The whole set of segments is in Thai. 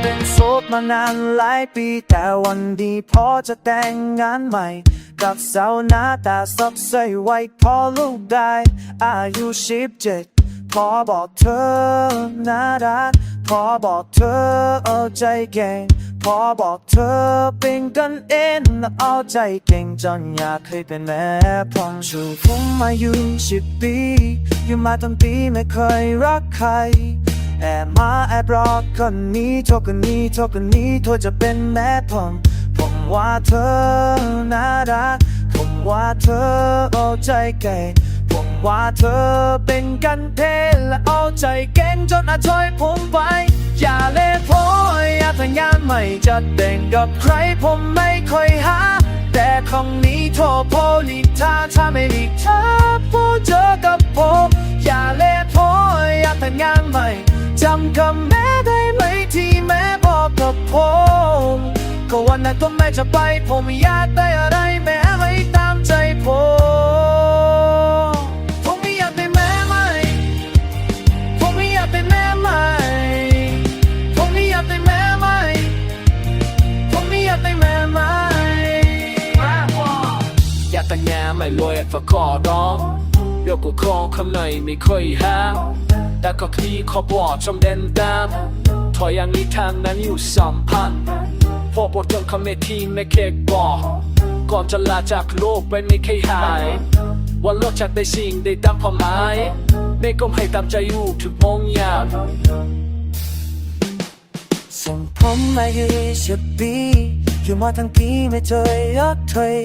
เป็นโสดมานานหลายปี แต่วันดีพอจะแต่งงานใหม่ กับสาวหน้าตาสดใสไว้พอลูกได้ อายุสิบเจ็ดพอบอกเธอน่ารักพอบอกเธอเอาใจเก่งพอบอกเธอเป็นกันเองและเอาใจเก่งจนอยากให้เป็นแม่พองชูผมมาอยู่สิบปี อยู่มาตั้งปีไม่เคยรักใคร แอบมาแอบรอคนนี้โทรคนนี้โทรคนนี้โทรจะเป็นแม่ผมผมว่าเธอน่ารักผมว่าเธอเอาใจเก่ผมว่าเธอเป็นกันเทและเอาใจเก่งจนอาช่วยผมไป อย่าเล่นพอยอย่าทำงานใหม่จะเด่นกับใครผมไม่ค่อยหา แต่ครั้งนี้โทรโพลิท่าถ้าไม่มีเธอพูดเจอกับผม อย่าเล่นพอยอย่าทำงานใหม่ จำคำแม่ได้ไหมที่แม่บอกกับผมก็วันนั้นตัวแม่จะไป ผมอยากได้อะไรแม่ให้ตามใจผมผมไม่อยากเป็นแม่ใหม่ผมไม่อยากเป็นแม่ใหม่ผมไม่อยากเป็นแม่ใหม่ผมไม่อยากเป็นแม่ใหม่อยากแต่งงานไม่รวยฝากขอร้องเดี๋ยวกูคอคำไหนไม่เคยหา แต่ก็คลีขอบอกจำเด่นตามถอยอย่างนี้ทางนั้นอยู่สัมพันธ์พอบทจนคำเมทีไม่เคยบอกก่อนจะลาจากโลกไปไม่เคยหาย วันโลกจากได้สิ่งได้ตามความหมายไม่ก้มให้ตามใจอยู่ถึงมองยามส่งผมมาอยู่สิบปีอยู่มาทั้งปีไม่เคยยกถอย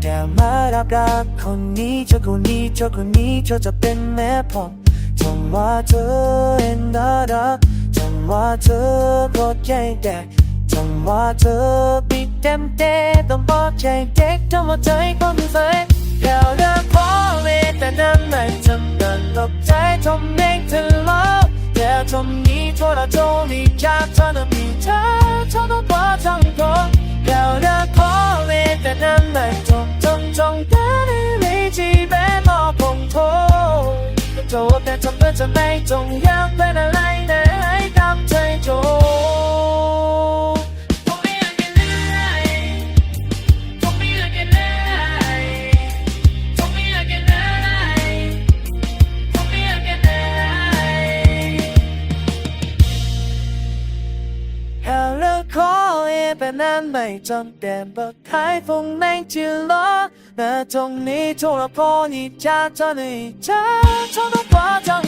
แต่มารับรักคนนี้เจ้าคนนี้เจ้าคนนี้เจ้าจะเป็นแม่ผม จงว่าเธอเอ็นน่ารักจงว่าเธอโคตรใจแดกจงว่าเธอปิดเต็มเต้ต้องบอกใจเด็กต้องมาใจคนเคยแล้วเลิกพอเลยแต่นั้นไม่จำเป็นตกใจทำเองเธอลบแต่ตรงนี้โทรโทรนี่จากเธอน่ะมีเธอเธอต้องบอกทั้งตัวแล้วเลิกพอเลยแต่นั้น ทรแต่ทำเพื่อจะไม่จงอยากเป็นอะไรนะ เอเป็นนั้นไม่จำแต่บอกใครฟงในจิลอแต่ตรงนี้โทรพอนี่จะจะในใจชอบต้องว่าจัง